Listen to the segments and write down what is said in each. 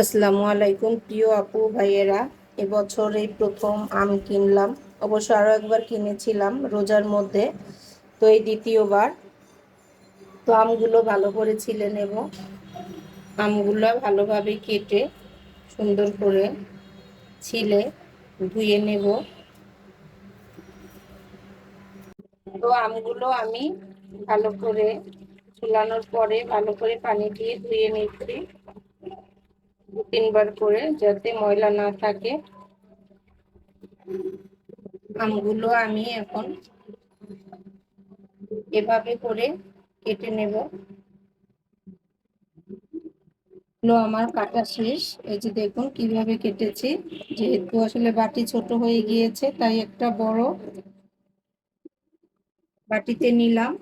আসসালামু আলাইকুম, প্রিয় আপু, ভাইয়েরা। এবছর এই প্রথম আম কিনলাম। অবশ্য আরও একবার কিনেছিলাম রোজার মধ্যে, তো এই দ্বিতীয়বার। তো আমগুলো ভালো করে ছিলে নেব। আমগুলো ভালোভাবে কেটে সুন্দর করে ছিলে ধুয়ে নেব। তো আমগুলো আমি ভালো করে চুলানোর পরে ভালো করে পানি দিয়ে ধুয়ে নিচ্ছি। তিনবার করে যাতে ময়লা না থাকে। আমগুলো আমি এখন এভাবে করে কেটে নেব। লো আমার কাটা শেষ। এই যে দেখুন কীভাবে কেটেছি। যেহেতু আসলে বাটি ছোট হয়ে গিয়েছে, তাই একটা বড় বাটিতে নিলাম।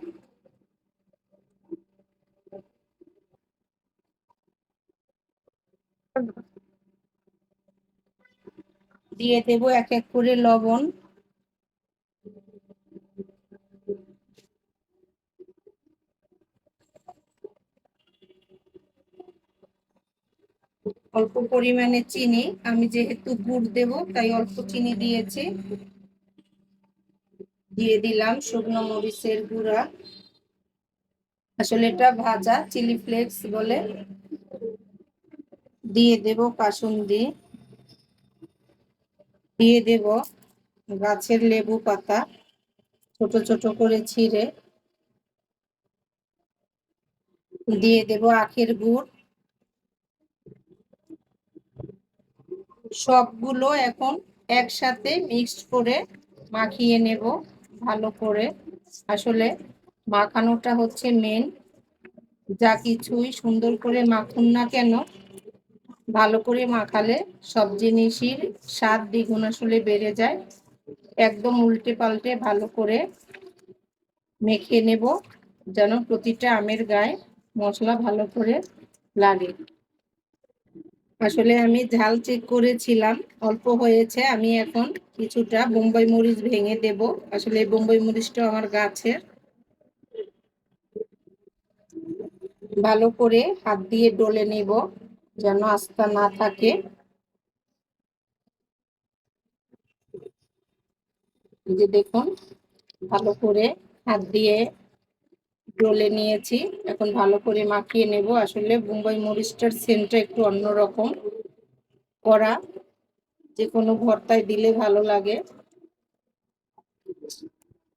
দিয়ে দেব এক এক করে লবণ। অল্প পরিমাণে চিনি, আমি যেহেতু গুড় দেব, তাই অল্প চিনি দিয়েছি। দিয়ে দিলাম শুকনো মরিচের গুঁড়া। আসলে এটা ভাজা, চিলি ফ্লেক্স বলে। দিয়ে দেব কাসুন্দি। দিয়ে দেব গাছের লেবু পাতা, ছোট ছোট করে ছিঁড়ে। দিয়ে দেব আখের গুড়। সবগুলো এখন একসাথে মিক্সড করে মাখিয়ে নেব ভালো করে। আসলে মাখানোটা হচ্ছে মেন যা কিছুই সুন্দর করে মাখুন না কেন ভালো করে মাখালে সব জিনিসই স্বাদ দ্বিগুণ আসলে বেড়ে যায়। একদম উল্টে পাল্টে ভালো করে মেখে নেব যেন প্রতিটা আমের গায়ে মশলা ভালো করে লাগে। আসলে আমি ঝাল চেক করেছিলাম, অল্প হয়েছে, আমি এখন কিছুটা বোম্বাই মরিচ ভেঙে দেব। আসলে বোম্বাই মরিচটা আমার গাছের। ভালো করে হাত দিয়ে ডলে নেব। যেন আস্থা না থাকে। যে দেখুন, ভালো করে হাত দিয়ে ডলে নিয়েছি। এখন ভালো করে মাখিয়ে নেব। আসলে মুম্বাই মরিচটার সেন্টটা একটু অন্যরকম। করা যে কোনো ভর্তায় দিলে ভালো লাগে।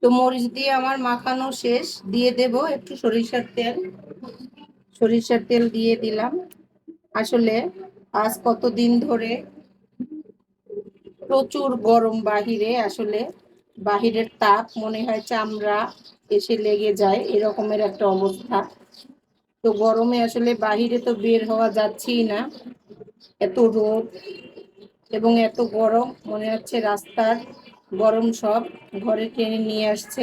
তো মরিচ দিয়ে আমার মাখানো শেষ। দিয়ে দেব একটু সরিষার তেল। সরিষার তেল দিয়ে দিলাম। আসলে আজ কতদিন ধরে প্রচুর গরম বাহিরে, আসলে বাহিরের তাপ মনে হয় চামড়া এসে লেগে যায়, এরকমের একটা অবস্থা। তো গরমে আসলে বাহিরে তো বের হওয়া যাচ্ছেই না। এত রোদ এবং এত গরম, মনে হচ্ছে রাস্তার গরম সব ঘরে টেনে নিয়ে আসছে।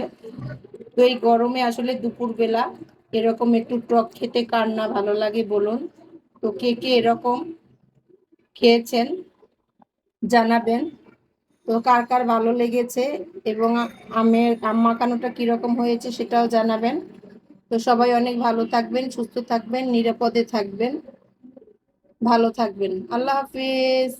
তো এই গরমে আসলে দুপুরবেলা এরকম একটু টক খেতে কার না ভালো লাগে বলুন। তো কে কে এরকম খেয়েছেন জানাবেন। তো কার কার ভালো লেগেছে এবং আমের, আম মাখানোটা কীরকম হয়েছে সেটাও জানাবেন। তো সবাই অনেক ভালো থাকবেন, সুস্থ থাকবেন, নিরাপদে থাকবেন। ভালো থাকবেন। আল্লাহ হাফিজ।